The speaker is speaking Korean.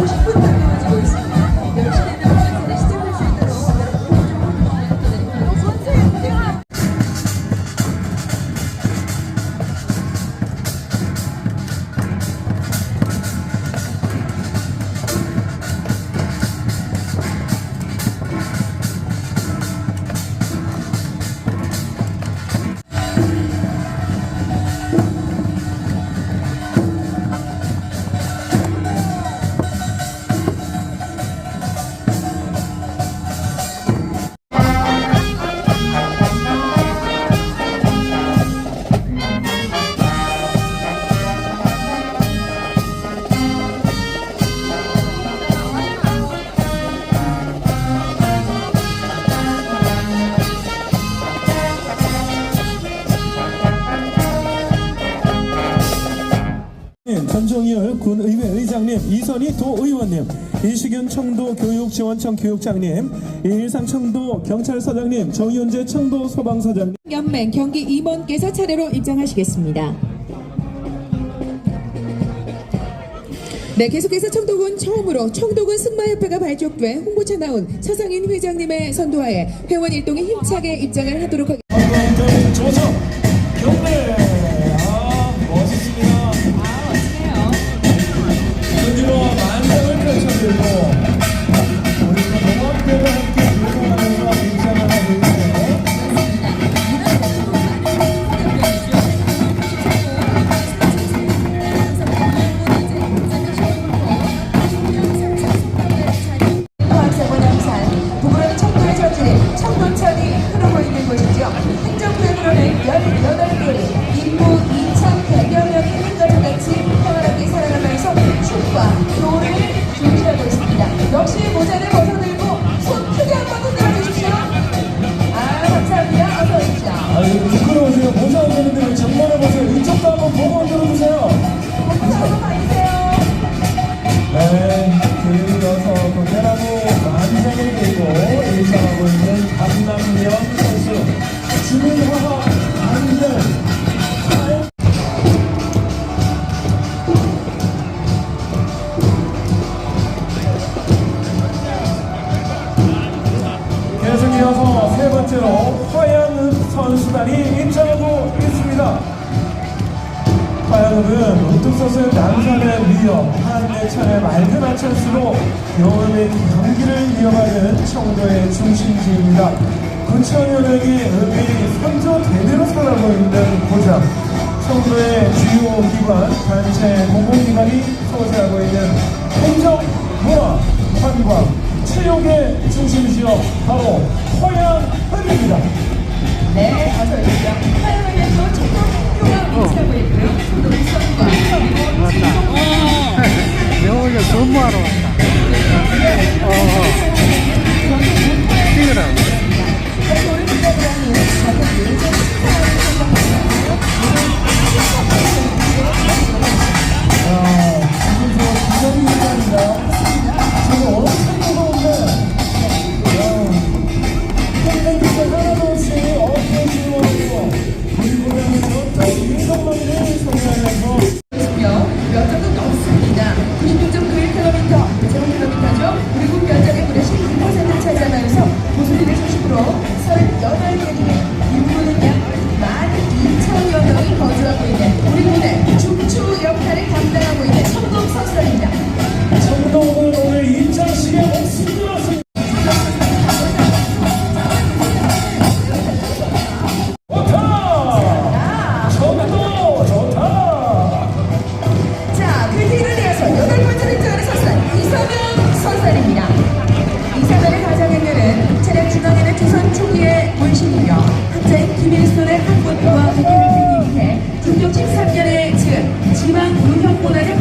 push, push, push. 전종열 군의회 의장님, 이선희 도의원님, 이시균 청도 교육지원청 교육장님, 이일상 청도 경찰서장님, 정윤재 청도 소방서장님. 연맹 경기 임원께서 차례로 입장하시겠습니다. 네, 계속해서 청도군 처음으로 청도군 승마협회가 발족돼 홍보차 나온 차상인 회장님의 선도하에 회원 일동이 힘차게 입장을 하도록 하겠습니다. 화양읍은 우뚝서서 남산의 위협, 한대천의 맑은 하천수로 여름의 경기를 이어가는 청도의 중심지입니다. 9천여 명의 읍이 선조 대대로 살아가고 있는 고장, 청도의 주요 기관, 단체, 공공기관이 소재하고 있는 행정, 문화, 관광, 체육의 중심 지역 바로 화양읍입니다. 네, 어서 오십시오. 화요일에도 청도 의성과 그리고 진동 여기가 근무하러 왔다. 일단 본형보다는